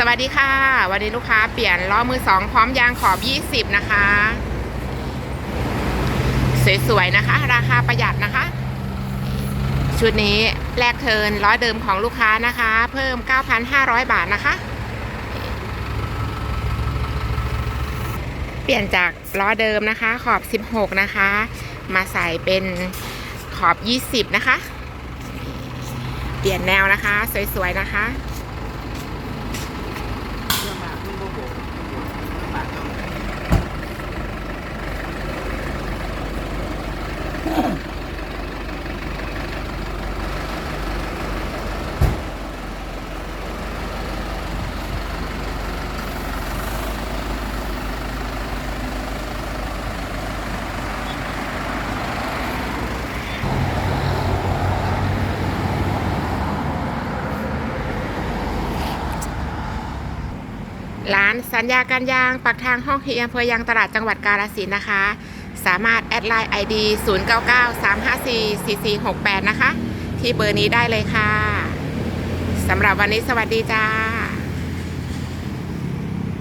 สวัสดีค่ะวันนี้ลูกค้าเปลี่ยนล้อมือสองพร้อมยางขอบ 20 นะคะ สวยๆนะคะ ราคาประหยัดนะคะ ชุดนี้แลกเทิร์นล้อเดิมของลูกค้านะคะ เพิ่ม 9,500 บาทนะคะ เปลี่ยนจากล้อเดิมนะคะขอบ 16 นะคะ มาใส่เป็นขอบ 20 นะคะ เปลี่ยนแนวนะคะ สวยๆนะคะ ร้านสัญญาการยาง ปักทางห้องเฮียอำเภอยางตลาดจังหวัดกาฬสินนะคะ สามารถแอดไลน์ ID 0993544468 นะคะ ที่เบอร์นี้ได้เลยค่ะ สำหรับวันนี้สวัสดีจ้า